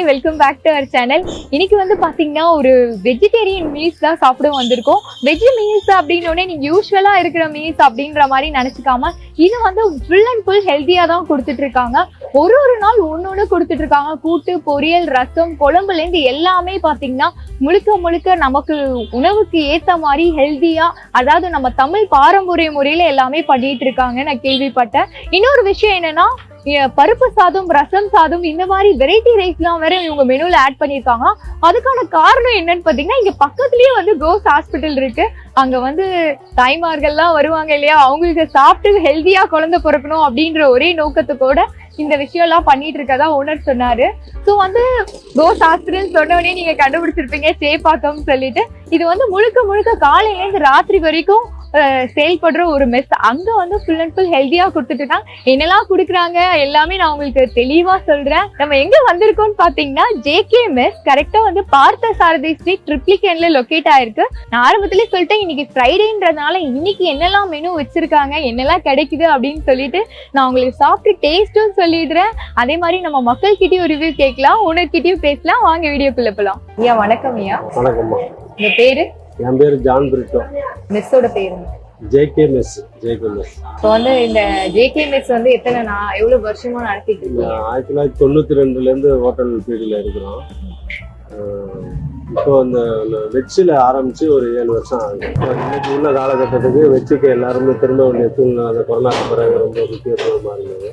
மக்களே welcome back to our channel இன்னைக்கு வந்து பாத்தீங்கன்னா ஒரு வெஜிடேரியன் மீல்ஸ் தான் சாப்பிட வந்திருக்கோம். வெஜ் மீல்ஸ் அப்படின்னோடனே நீங்க யூஸ்வலா இருக்கிற மீல்ஸ் அப்படின்ற மாதிரி நினைச்சுக்காம இது வந்து ஃபுல் அண்ட் ஃபுல் ஹெல்த்தியா தான் கொடுத்துட்டு இருக்காங்க. ஒரு ஒரு நாள் ஒன்னொன்னு கொடுத்துட்டு இருக்காங்க. கூட்டு பொரியல் ரசம் குழம்புல இருந்து எல்லாமே பாத்தீங்கன்னா முழுக்க முழுக்க நமக்கு உணவுக்கு ஏத்த மாதிரி ஹெல்த்தியா அதாவது நம்ம தமிழ் பாரம்பரிய முறையில எல்லாமே பண்ணிட்டு இருக்காங்க நான் கேள்விப்பட்டேன். இன்னொரு விஷயம் என்னன்னா பருப்பு சாதம் ரசம் சாதம் இந்த மாதிரி வெரைட்டி ரைஸ்லாம் வேற இவங்க மெனுல ஆட் பண்ணியிருக்காங்க அதுக்கான காரணம் என்னன்னு பாத்தீங்கன்னா இங்க பக்கத்துலயே வந்து கோஸ் ஹாஸ்பிட்டல் இருக்கு. அங்க வந்து தாய்மார்கள்லாம் வருவாங்க இல்லையா? அவங்களுக்கு சாப்பிட்டு ஹெல்த்தியா குழந்தை பிறக்கணும் அப்படின்ற ஒரே நோக்கத்துக்கோட இந்த விஷயம் எல்லாம் பண்ணிட்டு இருக்கதா ஓனர் சொன்னாரு. ஸோ வந்து கோஸ் ஹாஸ்பிட்டல் சொன்ன நீங்க கண்டுபிடிச்சிருப்பீங்க சேப்பாக்கம் சொல்லிட்டு. இது வந்து முழுக்க முழுக்க காலையிலேருந்து ராத்திரி வரைக்கும் செயல்படுற ஒரு மெஸ் அங்க வந்து ஃபுல் அண்ட் ஃபுல் ஹெல்த்தியா கொடுத்துட்டு இருக்காங்க என்னெல்லாம் கொடுக்குறாங்க எல்லாமே நான் உங்களுக்கு தெளிவா சொல்றேன். நம்ம எங்க வந்திருக்கோம்னு பாத்தீங்கன்னா ஜேகே மெஸ் கரெக்டா வந்து பார்த்த சாரதி ஸ்ட்ரீட் ட்ரிப்ளிகேன்ல லொக்கேட் ஆயிருக்கு. நான் ஆரம்பத்திலே சொல்லிட்டேன் இன்னைக்கு ஃப்ரைடேன்றதுனால இன்னைக்கு என்னெல்லாம் மெனு வச்சிருக்காங்க என்னெல்லாம் கிடைக்குது அப்படின்னு சொல்லிட்டு நான் உங்களுக்கு சாப்பிட்டு டேஸ்ட்டும் சொல்லிடுறேன். அதே மாதிரி நம்ம மக்கள் கிட்டயும் ரிவ்யூ கேட்கலாம் ஓனர் கிட்டயும் பேசலாம். வாங்க வீடியோக்குள்ள போலாம். ஐயா வணக்கம் ஐயா. வணக்கம்மா. உங்க பேரு? என் பேர் ஜான் பிரிட்டோ. மெஸ்ஸோட பேரு? ஜேகே மெஸ் ஜேகே மெஸ் இப்போ வந்து இந்த ஜேகே மெஸ் வந்து எத்தனை நான் எவ்வளவு வருஷமா நடத்திட்டு இருக்கீங்க? ஆயிரத்தி தொள்ளாயிரத்தி தொண்ணூற்றி ரெண்டுலேருந்து ஹோட்டல் ஃபீல்டில் இருக்கிறோம். இப்போ அந்த வெஜ்ஜில் ஆரம்பித்து ஒரு ஏழு வருஷம் ஆகுது. இன்னைக்கு உள்ள காலகட்டத்துக்கு வெஜ்ஜுக்கு எல்லாருமே திரும்ப வேண்டிய சூழ்நிலை அந்த கொரோனாக்கு பிறகு ரொம்ப முக்கியத்துவமாக இருந்தது.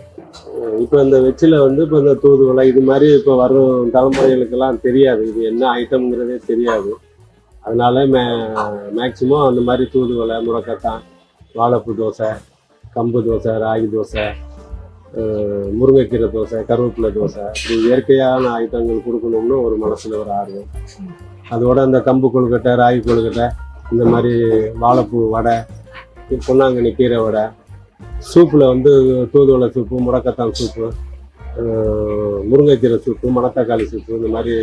இப்போ இந்த வெஜ்ஜில் வந்து இப்போ இந்த தூதுவளை இது மாதிரி இப்போ வரும் தலைமுறைகளுக்கெல்லாம் தெரியாது. இது என்ன ஐட்டம்ங்கிறதே தெரியாது. அதனால மே மேக்சிமம் அந்த மாதிரி தூதுவலை முடக்கத்தான் வாழைப்பூ தோசை கம்பு தோசை ராகி தோசை முருங்கைக்கீரை தோசை கருவேப்பிலை தோசை இப்படி இயற்கையான ஐட்டங்கள் கொடுக்கணும்னு ஒரு மனசில் ஒரு ஆர்வம். அதோட அந்த கம்பு கொழுக்கட்டை ராகி கொழுக்கட்டை இந்த மாதிரி வாழைப்பூ வடை பொன்னாங்கண்ணி கீரை வடை சூப்பில் வந்து தூதுவளை சூப்பு முடக்கத்தான் சூப்பு முருங்கைக்கீரை சூப்பு மணத்தக்காளி சூப்பு இந்த மாதிரி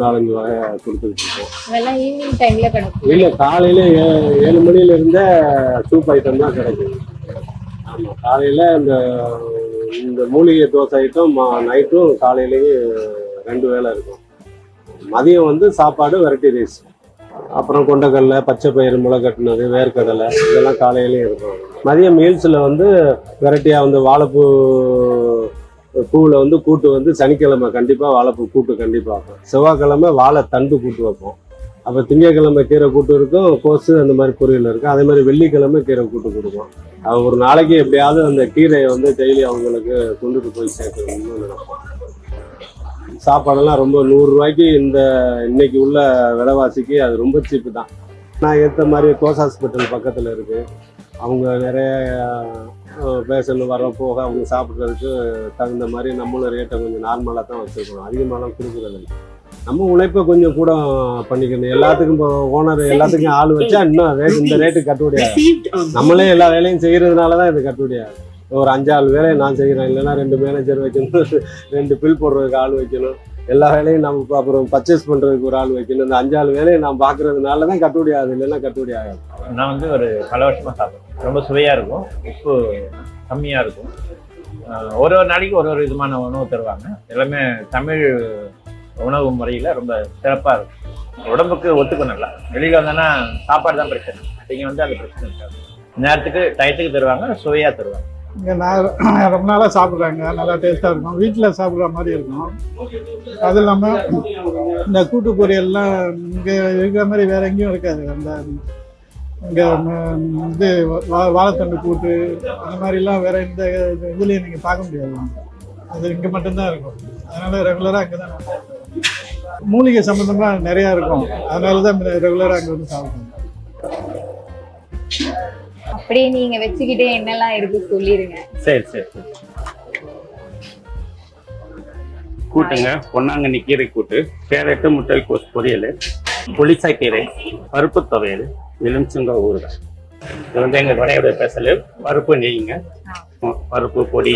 நாலஞ்சு வகை கொடுத்துக்கிட்டு இருக்கோம். இல்லை காலையில் ஏ ஏழு மணில இருந்தே சூப் ஐட்டம் தான் கிடைக்கும். ஆமாம் காலையில் இந்த இந்த மூலிகை தோசை ஐட்டம் நைட்டும் காலையிலேயும் ரெண்டு வேளை இருக்கும். மதியம் வந்து சாப்பாடு வெரைட்டி ரைஸ். அப்புறம் கொண்டக்கடலை பச்சை பயிறு முளைக்கட்டினது வேர்க்கடலை இதெல்லாம் காலையிலேயும் இருக்கும். மதியம் மீல்ஸில் வந்து வெரைட்டியாக வந்து வாழைப்பூ பூவில் வந்து கூட்டு வந்து சனிக்கிழமை கண்டிப்பாக வாழைப்பூ கூட்டு கண்டிப்பாக வைப்போம். செவ்வாய்க்கிழமை வாழை தண்டு கூட்டு வைப்போம். அப்போ திங்கக்கிழமை கீரை கூட்டு இருக்கும் கோசு அந்த மாதிரி பொரியல் இருக்கும். அதே மாதிரி வெள்ளிக்கிழமை கீரை கூட்டு கொடுக்கும் ஒரு நாளைக்கு எப்படியாவது அந்த கீரையை வந்து டெய்லி அவங்களுக்கு கொண்டுட்டு போய் சேர்க்கணும்னு நினைப்போம். சாப்பாடெல்லாம் ரொம்ப நூறுரூவாய்க்கு இந்த இன்னைக்கு உள்ள விலைவாசிக்கு அது ரொம்ப சீப்பு தான். நான் ஏற்ற மாதிரி கோஸ் ஹாஸ்பிட்டல் பக்கத்தில் இருக்குது அவங்க நிறைய பேஷண்ட் வர போக அவங்க சாப்பிட்றதுக்கு தகுந்த மாதிரி நம்மளும் ரேட்டை கொஞ்சம் நார்மலாக தான் வச்சுருக்கோம். அதிகமாகலாம் கொடுக்குறது நம்ம உழைப்பை கொஞ்சம் கூட பண்ணிக்கணும். எல்லாத்துக்கும் இப்போ ஓனர் எல்லாத்துக்கும் ஆள் வச்சா இன்னும் ரேட் இந்த ரேட்டு கட்டுப்படி ஆகும். நம்மளே எல்லா வேலையும் செய்கிறதுனால தான் இது கட்டுப்படி ஆகும் ஒரு அஞ்சாறு வேலையை நான் செய்கிறேன் இல்லைன்னா ரெண்டு மேனேஜர் வைக்கணும். ரெண்டு பில் போடுறதுக்கு ஆள் வைக்கணும். எல்லா வேலையும் நம்ம அப்புறம் பர்ச்சேஸ் பண்ணுறதுக்கு ஒரு ஆள் வைக்கணும். இந்த அஞ்சாறு வேலையை நான் பார்க்குறதுனால தான் கட்டுப்படி ஆகுது. இல்லைன்னா கட்டுப்படி ஆகாது. நான் வந்து ஒரு பல வருஷமா சாப்பிடுவேன் ரொம்ப சுவையா இருக்கும். உப்பு கம்மியா இருக்கும். ஒரு ஒரு நாளைக்கு ஒரு ஒரு விதமான உணவு தருவாங்க. எல்லாமே தமிழ் உணவு முறையில ரொம்ப சிறப்பா இருக்கும். உடம்புக்கு ஒத்துக்கும் நல்லா. வெளியில் வந்தோன்னா சாப்பாடு தான் பிரச்சனை. நீங்கள் வந்து அந்த பிரச்சனை இருக்காது. நேரத்துக்கு டயத்துக்கு தருவாங்க சுவையாக தருவாங்க. இங்கே நான் ரொம்ப நாளாக சாப்பிட்றாங்க. நல்லா டேஸ்ட்டாக இருக்கும். வீட்டில் சாப்பிட்ற மாதிரி இருக்கும். அது இல்லாமல் இந்த கூட்டு பொரியல்லாம் இங்கே இருக்கிற மாதிரி வேற எங்கேயும் இருக்காது. அந்த இங்கே இது வா- வாழைத்தண்டு கூட்டு அந்த மாதிரிலாம் வேற எந்த இதுலேயும் நீங்கள் பார்க்க முடியாது. அது இங்கே மட்டும்தான் இருக்கும். அதனால் ரெகுலராக அங்கே தான் மூலிகை சம்மந்தமாக நிறையா இருக்கும். அதனால தான் ரெகுலராக அங்கே வந்து சாப்பிடுவோம் அப்படியே நீங்க வச்சுக்கிட்டே என்னெல்லாம் இருக்கு சொல்லிருங்க. சரி சரி. கூட்டுங்க. பொன்னாங்கண்ணி கீரை கூட்டு. கேரட்டு முட்டைக்கோஸ் பொரியல். புளிசாக்கீரை பருப்பு துவையல் எலுமிச்சங்காய் ஊறுகாய். இது வந்து எங்கள் கடையோட ஸ்பெஷல். பருப்பு நெய்யுங்க பருப்பு பொடி.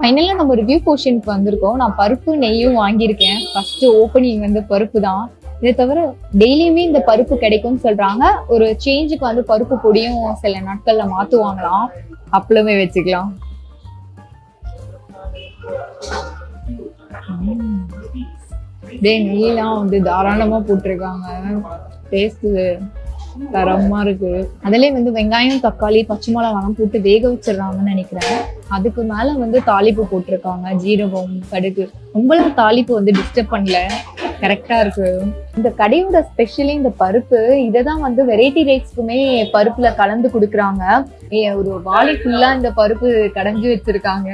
ஃபைனலா நம்ம ரிவ்யூ போர்ஷனுக்கு வந்திருக்கோம். நான் பருப்பு நெய்யும் வாங்கியிருக்கேன். ஃபர்ஸ்ட் ஓப்பனிங் வந்து பருப்பு தான். இதை தவிர டெய்லியுமே இந்த பருப்பு கிடைக்கும்னு சொல்றாங்க. ஒரு சேஞ்சுக்கு வந்து பருப்பு பொடியும் சில நாட்கள்ல மாத்துவாங்களாம். அப்பளமே வச்சுக்கலாம். டே நெய்லாம் வந்து தாராளமா போட்டிருக்காங்க. டேஸ்ட் தரமா இருக்கு. அதுலயே வந்து வெங்காயம் தக்காளி பச்சை மிளகாலாம் போட்டு வேக வச்சிடுறாங்கன்னு நினைக்கிறேன். அதுக்கு மேல வந்து தாளிப்பு போட்டிருக்காங்க ஜீரகம் கடுகு. உங்களுக்கு தாளிப்பு வந்து டிஸ்டர்ப் பண்ணல. கரெக்டா இருக்கு. இந்த கடையோட ஸ்பெஷலி இந்த பருப்பு இதை தான் வந்து வெரைட்டி ரைஸ்க்குமே பருப்புல கலந்து கொடுக்குறாங்க. ஒரு வாழை ஃபுல்லா இந்த பருப்பு கடைஞ்சி வச்சிருக்காங்க.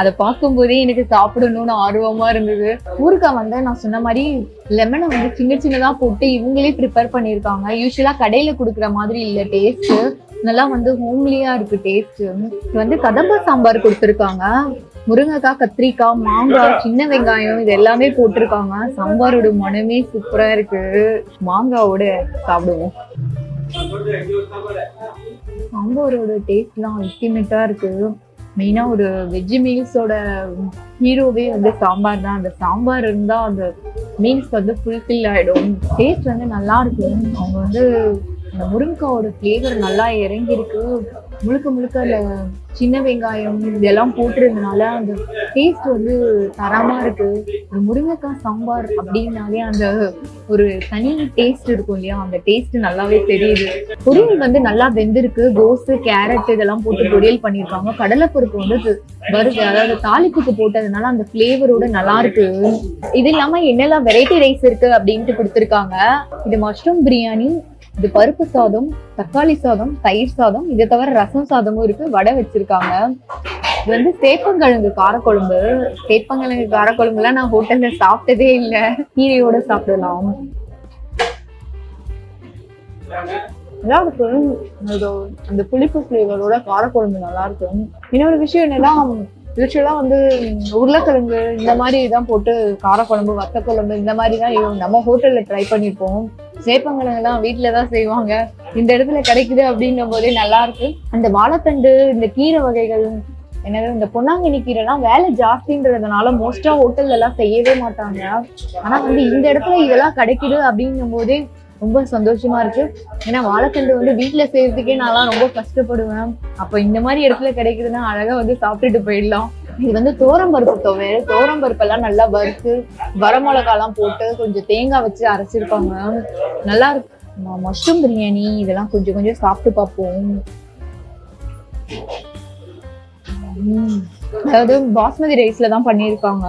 அதை பார்க்கும்போதே எனக்கு சாப்பிடணும்னு ஆர்வமா இருந்தது. ஊறுகாய் வந்து நான் சொன்ன மாதிரி லெமனை வந்து சின்ன சின்னதா போட்டு இவங்களே ப்ரிப்பேர் பண்ணியிருக்காங்க. யூஸ்வலா கடையில கொடுக்குற மாதிரி இல்ல டேஸ்ட் நல்லா வந்து ஹோம்லியா இருக்கு டேஸ்ட் வந்து கதம்ப சாம்பார் கொடுத்துருக்காங்க. முருங்கைக்காய் கத்திரிக்காய் மாங்காய் சின்ன வெங்காயம் இது எல்லாமே போட்டிருக்காங்க. சாம்பாரோட மனமே சூப்பரா இருக்கு. மாங்காவோட சாப்பிடுவோம். சாம்பாரோட டேஸ்ட்லாம் அல்டிமேட்டா இருக்கு. மெயினா ஒரு வெஜ் மீல்ஸோட ஹீரோவே வந்து சாம்பார் தான். அந்த சாம்பார் இருந்தா அந்த மீல்ஸ் வந்து ஃபுல்ஃபில் ஆயிடும். டேஸ்ட் வந்து நல்லா இருக்கு அவங்க வந்து அந்த முருங்கைக்காவோட ஃப்ளேவர் நல்லா இறங்கியிருக்கு. முழுக்க முழுக்க அந்த சின்ன வெங்காயம் இதெல்லாம் போட்டிருந்தனால அந்த டேஸ்ட் வந்து தரமா இருக்கு. ஒரு முருங்கைக்காய் சாம்பார் அப்படின்னாலே அந்த ஒரு தனி டேஸ்ட் இருக்கும் இல்லையா? அந்த டேஸ்ட் நல்லாவே தெரியுது. பொரியல் வந்து நல்லா வெந்திருக்கு. கோஸு கேரட் இதெல்லாம் போட்டு பொரியல் பண்ணியிருக்காங்க. கடலைப்பருப்பு வந்து வருது. அதாவது தாளிப்புக்கு போட்டதுனால அந்த ஃப்ளேவரோட நல்லா இருக்கு. இது இல்லாம என்னெல்லாம் வெரைட்டி ரைஸ் இருக்கு அப்படின்ட்டு கொடுத்துருக்காங்க. இது மஷ்ரூம் பிரியாணி இது பருப்பு சாதம் தக்காளி சாதம் தயிர் சாதம் இதை தவிர ரசம் சாதமும் இருக்கு வடை வச்சிருக்காங்க. இது வந்து சேப்பங்கிழங்கு காரக்குழம்பு. சேப்பங்கிழங்கு காரக்குழம்புலாம் நான் ஹோட்டல்ல சாப்பிட்டதே இல்லை. கீரையோட சாப்பிடலாம். நல்லா இருக்கும் அந்த புளிப்பு ஃப்ளேவரோட காரக்குழம்பு நல்லா இருக்கும். இன்னொரு விஷயம் என்னன்னா யூஸ்வலா வந்து உருளைக்கிழங்கு இந்த மாதிரி தான் போட்டு காரக்குழம்பு வத்த குழம்பு இந்த மாதிரி தான் நம்ம ஹோட்டல்ல ட்ரை பண்ணிருப்போம். சேப்பங்கிழங்கெல்லாம் வீட்டில தான் செய்வாங்க. இந்த இடத்துல கிடைக்குது அப்படின்னும் போதே நல்லா இருக்கு அந்த வாழைத்தண்டு இந்த கீரை வகைகள் என்னது இந்த பொன்னாங்கண்ணி கீரைலாம் வேலை ஜாஸ்தின்றதுனால மோஸ்டா ஹோட்டல்ல எல்லாம் செய்யவே மாட்டாங்க. ஆனா வந்து இந்த இடத்துல இதெல்லாம் கிடைக்குது அப்படின்னும் போதே ரொம்ப சந்தோஷமா இருக்கு. ஏன்னா வாழைத்தண்டு வந்து வீட்டுல செய்யறதுக்கே நான்லாம் ரொம்ப கஷ்டப்படுவேன். அப்ப இந்த மாதிரி இடத்துல கிடைக்குதுன்னா அழகா வந்து சாப்பிட்டுட்டு போயிடலாம். இது வந்து தோரம்பருப்பு துவையல் தோரம்பருப்பு எல்லாம் நல்லா வறுத்து வரமிளகாலாம் போட்டு கொஞ்சம் தேங்காய் வச்சு அரைச்சிருப்பாங்க. நல்லா இருக்கு. மஷ்ரூம் பிரியாணி இதெல்லாம் கொஞ்சம் கொஞ்சம் சாப்பிட்டு பார்ப்போம். உம். அதாவது பாஸ்மதி ரைஸ்ல தான் பண்ணியிருக்காங்க.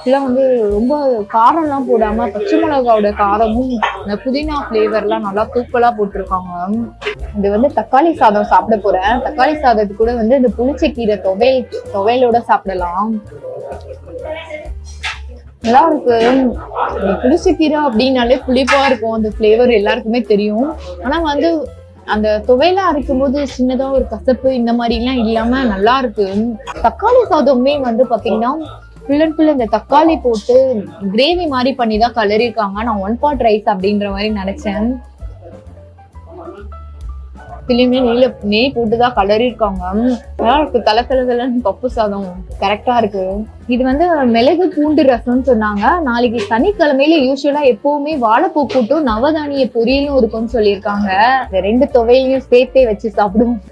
இதெல்லாம் வந்து ரொம்ப காரம்லாம் போடாம பச்சை மிளகாவோட காரமும் இந்த புதினா ஃப்ளேவர்லாம் நல்லா தூக்கலா போட்டிருக்காங்க. இது வந்து தக்காளி சாதம் சாப்பிட போறேன். தக்காளி சாதத்துக்கு கூட வந்து இந்த புளிச்ச கீரை துவையல் துவையலோட சாப்பிடலாம். நல்லா இருக்கு. புளிச்ச புளிச்சக்கீரை அப்படின்னாலே புளிப்பா இருக்கும். அந்த ஃப்ளேவர் எல்லாருக்குமே தெரியும். ஆனா வந்து அந்த துவையில அரைக்கும் போது சின்னதா ஒரு கசப்பு இந்த மாதிரி எல்லாம் இல்லாம நல்லா இருக்கு. தக்காளி சாதமே வந்து பாத்தீங்கன்னா ஃபுல் அண்ட் ஃபுல் இந்த தக்காளி போட்டு கிரேவி மாதிரி பண்ணி தான் கலரிருக்காங்க நான் ஒன் பாட் ரைஸ் அப்படின்ற மாதிரி நினைச்சேன். இதுலயுமே நெய்ல நெய் போட்டு தான் கலரிருக்காங்க நல்லா இருக்கு. தலை தலை தலைன்னு பப்பு சாதம். கரெக்டா இருக்கு. இது வந்து மிளகு பூண்டு ரசம்னு சொன்னாங்க. நாளைக்கு சனிக்கிழமையில யூஸ்வலா எப்பவுமே வாழைப்பூ கூட்டும் நவதானிய பொரியலும் இருக்கும்னு சொல்லியிருக்காங்க. இந்த ரெண்டு துவையையும் சேர்த்தே வச்சு சாப்பிடுவோம்.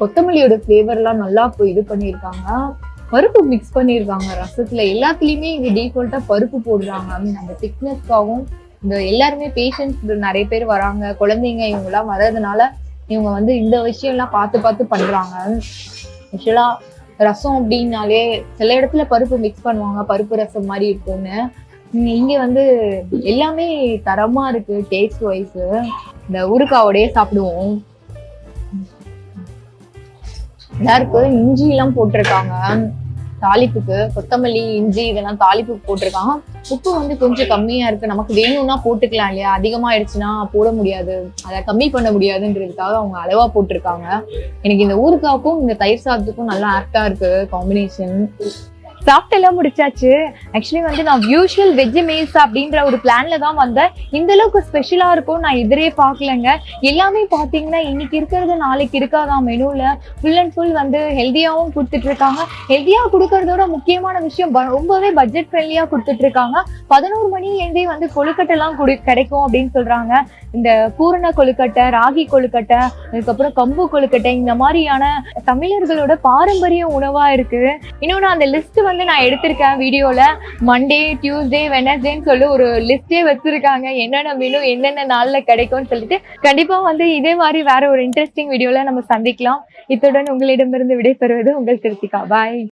கொத்தமல்லியோட ஃப்ளேவர்லாம் எல்லாம் நல்லா இப்போ இது பண்ணியிருக்காங்க. பருப்பு மிக்ஸ் பண்ணியிருக்காங்க ரசத்துல. எல்லாத்துலயுமே இங்க டிஃபால்ட்டா பருப்பு போடுறாங்க. அந்த திக்னஸ்க்காகவும் இந்த எல்லாருமே பேஷண்ட்ஸ் நிறைய பேர் வராங்க. குழந்தைங்க இவங்கெல்லாம் வர்றதுனால இவங்க வந்து இந்த விஷயம்லாம் பார்த்து பார்த்து பண்றாங்க. ஆக்சுவலாக ரசம் அப்படின்னாலே சில இடத்துல பருப்பு மிக்ஸ் பண்ணுவாங்க. பருப்பு ரசம் மாதிரி இருக்கும்னு. இங்க வந்து எல்லாமே தரமா இருக்கு டேஸ்ட் வைஸ் இந்த ஊறுகாவோடயே சாப்பிடுவோம். எல்லாருக்கும் இருக்கு. இஞ்சி எல்லாம் போட்டிருக்காங்க. தாளிப்புக்கு கொத்தமல்லி இஞ்சி இதெல்லாம் தாளிப்புக்கு போட்டிருக்காங்க. உப்பு வந்து கொஞ்சம் கம்மியா இருக்கு. நமக்கு வேணும்னா போட்டுக்கலாம் இல்லையா? அதிகமாயிடுச்சுன்னா போட முடியாது. அதை கம்மி பண்ண முடியாதுன்றதுக்காக அவங்க அளவா போட்டிருக்காங்க. எனக்கு இந்த ஊருக்காக்கும் இந்த தயிர் சாதத்துக்கும் நல்லா ஆப்டா இருக்கு காம்பினேஷன் சாப்பிட்டெல்லாம் முடிச்சாச்சு. ஆக்சுவலி வந்து நான் யூஷுவல் வெஜ் மீல்ஸ் அப்படின்ற ஒரு பிளான்ல தான் வந்தேன். இந்த அளவுக்கு ஸ்பெஷலா இருக்கும். நான் எதிரே பார்க்கலங்க. எல்லாமே பாத்தீங்கன்னா இன்னைக்கு இருக்கிறது நாளைக்கு இருக்காதான் மெனுல ஃபுல் அண்ட் ஃபுல் வந்து ஹெல்த்தியாகவும் கொடுத்துட்டு இருக்காங்க. ஹெல்த்தியா கொடுக்கறதோட முக்கியமான விஷயம் ரொம்பவே பட்ஜெட் ஃப்ரெண்ட்லியா கொடுத்துட்டு இருக்காங்க. பதினோரு மணிலேருந்தே வந்து கொழுக்கட்டை எல்லாம் கிடைக்கும் அப்படின்னு சொல்றாங்க. இந்த பூரண கொழுக்கட்டை ராகி கொழுக்கட்டை அதுக்கப்புறம் கம்பு கொழுக்கட்டை இந்த மாதிரியான தமிழர்களோட பாரம்பரிய உணவா இருக்கு. இன்னொன்னு அந்த லிஸ்ட் வந்து நான் எடுத்திருக்கேன் வீடியோல. மண்டே டியூஸ்டே வெனஸ்டேன்னு சொல்லி ஒரு லிஸ்டே வச்சிருக்காங்க. என்னென்ன மெனு என்னென்ன நாள்ல கிடைக்கும்னு சொல்லிட்டு. கண்டிப்பா வந்து இதே மாதிரி வேற ஒரு இன்ட்ரெஸ்டிங் வீடியோல நம்ம சந்திக்கலாம். இத்துடன் உங்களிடமிருந்து விடைபெறுவது உங்கள் கிருத்திகா. பாய்